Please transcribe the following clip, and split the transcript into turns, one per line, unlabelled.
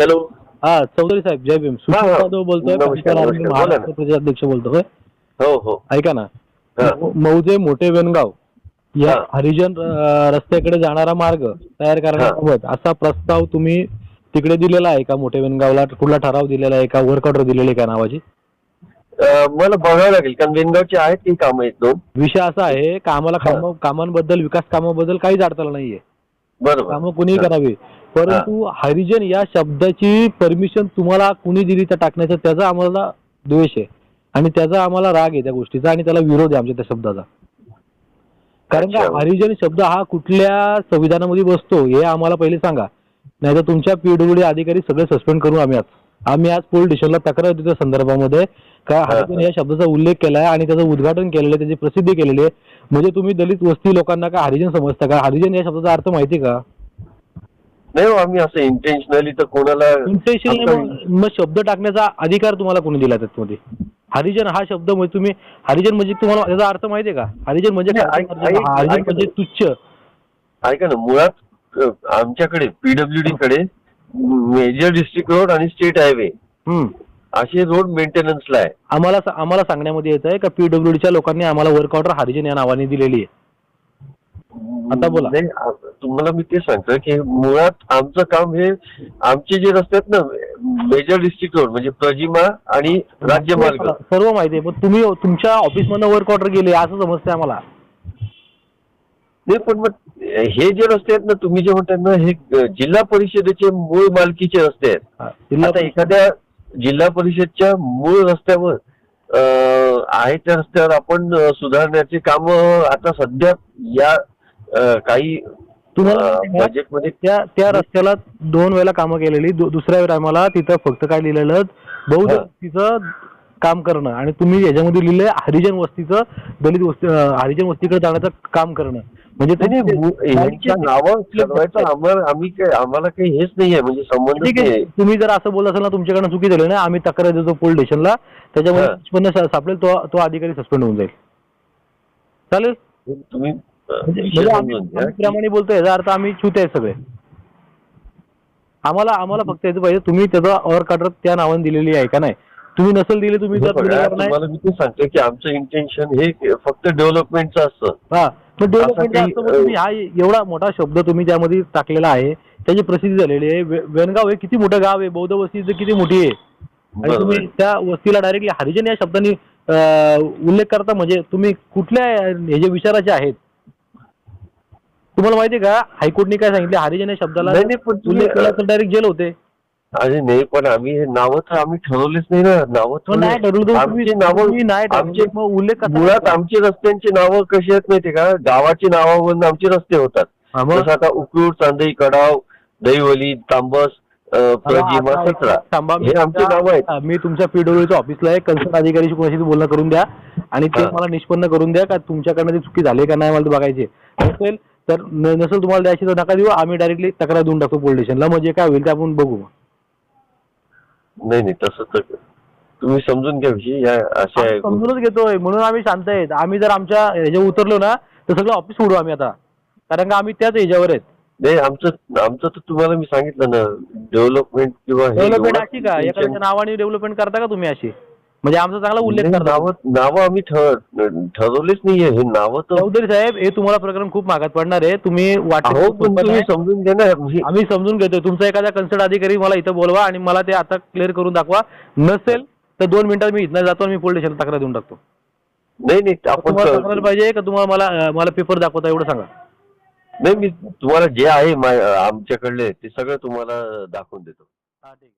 Hello
हा चौधरी साहेब जय भीम सुशील
हा.
जाधव बोलतोय
नमस्कार. बोला ना.
महाराष्ट्र बोलतोय
हो हो
ऐका ना
हा.
मौजे मोठे वेणगाव या
हा.
हरिजन अं, रस्त्याकडे जाणारा मार्ग तयार करण्याबाबत असा प्रस्ताव तुम्ही तिकडे दिलेला आहे का मोठे वेणगावला कुठला ठराव दिलेला आहे का वर्क ऑर्डर दिलेली आहे का नावाची
अं, मला बघावं लागेल कारण वेनगावचे आहेत ती कामं आहेत दोन
विषय असा आहे का आम्हाला
हा.
काम कामांबद्दल विकास कामाबद्दल काहीच अडचण नाहीये
बरोबर
कामं कुणीही. करावी परंतु हरिजन या शब्दाची परमिशन तुम्हाला कुणी दिली त्या टाकण्याचा त्याचा आम्हाला द्वेष आहे. आणि त्याचा आम्हाला राग आहे त्या गोष्टीचा आणि त्याला विरोध आहे आमच्या त्या शब्दाचा. कारण का. हरिजन शब्द हा कुठल्या संविधानामध्ये बसतो हे आम्हाला पहिले सांगा. नाही तर तुमच्या पीडब्ल्यूडी अधिकारी सगळे सस्पेंड करू आम्ही आज. आम्ही आज पोलीस स्टेशनला तक्रार देतो त्या संदर्भामध्ये. का हरिजन या शब्दाचा उल्लेख केला आहे आणि त्याचं उद्घाटन केलेलं आहे त्याची प्रसिद्धी केलेली आहे. म्हणजे तुम्ही दलित वस्ती लोकांना का हरिजन समजता का? हरिजन या शब्दाचा अर्थ माहिती आहे का?
नाही हो, आम्ही असं इंटेन्शनली तर कोणाला
इंटेन्शन
आमचा-
मग शब्द टाकण्याचा अधिकार तुम्हाला कोणी दिला त्यामध्ये हरिजन हा शब्द म्हणजे तुम्ही हरिजन म्हणजे तुम्हाला त्याचा अर्थ माहिती आहे का? हरिजन म्हणजे
नाही,
काय?
ऐक- ऐक-
हरिजन
ऐक-
म्हणजे तुच्छ.
ऐका ना मुळात अं, आमच्याकडे पीडब्ल्यूडी कडे मेजर डिस्ट्रिक्ट रोड आणि स्टेट हायवे
हम्म.
असे रोड मेंटेनन्सला आहे.
आम्हाला आम्हाला सांगण्यामध्ये येत आहे का पीडब्ल्यूडीच्या लोकांना आम्हाला वर्क ऑर्डर हरिजन या नावाने दिलेली आहे. आता बोला.
नाही तुम्हाला मी ते सांगतो की मुळात आमचं काम हे आमचे जे रस्ते आहेत ना मेजर डिस्ट्रिक्ट रोड म्हणजे प्रजिमा आणि राज्यमार्ग
सर्व माहिती आहे पण तुम्ही तुमच्या ऑफिस मधनं वर्क ऑर्डर गेले असं समजतंय आम्हाला.
नाही पण मग हे जे रस्ते आहेत ना तुम्ही जे म्हणताय ना हे जिल्हा परिषदेचे मूळ मालकीचे रस्ते आहेत. आता एखाद्या जिल्हा परिषदच्या मूळ रस्त्यावर आहे त्या रस्त्यावर आपण सुधारण्याचे काम आता सध्या या अ, काही
तुम्हाला माहिती आहे का?
बजेटमध्ये
त्या त्या रस्त्याला दोन वेळेला कामं केलेली दु- दुसऱ्या टायमाला तिथं फक्त काय लिहिलेलं बौद्ध
हा.
वस्तीचं काम करणं आणि तुम्ही याच्यामध्ये लिहिलंय हरिजन वस्तीचं दलित वस्ती अं, हरिजन वस्तीकडे जाण्याचं काम करणं. म्हणजे
नावं ठरवायचं आम्हाला आम्ही काय आम्हाला काही हेच म्हणजे
ठीक
नाही
आहे. तुम्ही जर असं बोलत असाल ना तुमच्याकडनं चुकी झाली ना आम्ही तक्रार देतो पोलीस स्टेशनला. त्याच्यामध्ये
हा.
निष्पन्न सा- सापडेल तो तो अधिकारी सस्पेंड होऊन जाईल. चालेल?
तुम्ही
म्हणजे म्हणजे प्रमाणे बोलतोय याचा अर्थ आम्ही छूत आहे सगळे. आम्हाला आम्हाला फक्त याचं पाहिजे तुम्ही त्याचा ऑर्डर ऑर्डर त्या नावाने दिलेली आहे का नाही? तुम्ही नसेल दिली तुम्ही जर
बघा,
गुन्हेगार नाही
तुम्हाला मी ते सांगतो की आमचं इंटेन्शन हे फक्त डेव्हलपमेंटचं असतं.
हा मग डेव्हलपमेंट तुम्ही हा एवढा मोठा शब्द तुम्ही त्यामध्ये टाकलेला आहे त्याची प्रसिद्धी झालेली आहे. वे- वेणगाव हे किती मोठं गाव आहे? बौद्ध वस्ती किती मोठी आहे? आणि. तुम्ही त्या वस्तीला डायरेक्टली हरिजन या शब्दाने उल्लेख करता म्हणजे तुम्ही कुठल्या हे जे विचाराचे आहेत? तुम्हाला माहिती का? हायकोर्टने काय सांगितले? हरिजन या शब्दाला
नाही, नाही, पण तुम्ही-
उल्लेख केला तर डायरेक्ट जेल होते.
अरे नाही पण आम्ही हे नावं तर आम्ही ठरवलेच नाही ना. नावं
पण नाही ठरवलं तर तुम्ही
आमची नावं
तुम्ही नाही ठरवलं,
आमचे
मग उल्लेख कसा
मुळात? आमची रस्त्यांची नावं कशी आहेत माहिती का? गावाची नावावरून आमचे रस्ते होतात.
हा, मग?
जसं आता उकळूर चांदई कडाव दहिवली तांबस अ, प्रजिमा
आता-
सतरा
थांबा, मी
हे आमचे
तुमच्या-
नावं आहेत.
हा, मी तुमच्या पीडब्ल्यूच्या ऑफिसला आहे. कन्सर्न अधिकारीशी कोणाशी बोलणं करून द्या. आणि ते
हा.
मला निष्पन्न करून द्या का तुमच्याकडनं ती चुकी झाली का नाही मला ते बघायचे नसेल तर नसेल तुम्हाला द्यायची तर नका देऊ. आम्ही डायरेक्टली तक्रार देऊन टाकतो पोलीस स्टेशनला म्हणजे काय होईल ते आपण बघू.
नाही नाही तसं तर तुम्ही समजून घ्या विषय. या अशा
आम्ही समजूनच घेतोय. म्हणून आम्ही शांत आहेत. आम्ही जर आमच्या ह्याच्यावर उतरलो ना तर सगळं ऑफिस सोडू आम्ही आता. कारण का आम्ही त्याच ह्याच्यावर आहेत.
नाही आमचं आमचं तर तुम्हाला मी सांगितलं ना डेव्हलपमेंट किंवा
डेव्हलपमेंट अशी का एखाद्याच्या नावाने डेव्हलपमेंट करता का तुम्ही अशी? म्हणजे आमचा चांगला उल्लेख
नाही,
करता
नावं आम्ही ठर- ठरवलेच नाहीये. हे नावं तर
चौधरी साहेब हे तुम्हाला प्रकरण खूप मागात पडणार आहे. तुम्ही वाटत
समजून घ्या ना. हे-
आम्ही समजून घेतोय. तुमचा एखादा कन्सल्ट अधिकारी मला इथं बोलवा आणि मला ते आता क्लिअर करून दाखवा. नसेल तर दोन मिनिटात मी इथनं जातो आणि मी पोलीस स्टेशन तक्रार देऊन टाकतो.
नाही नाही आपण
तक्रार पाहिजे का? तुम्हाला मला मला पेपर दाखवता एवढं सांगा.
नाही मी तुम्हाला जे आहे आमच्याकडले ते सगळं तुम्हाला दाखवून देतो.
हा ठीक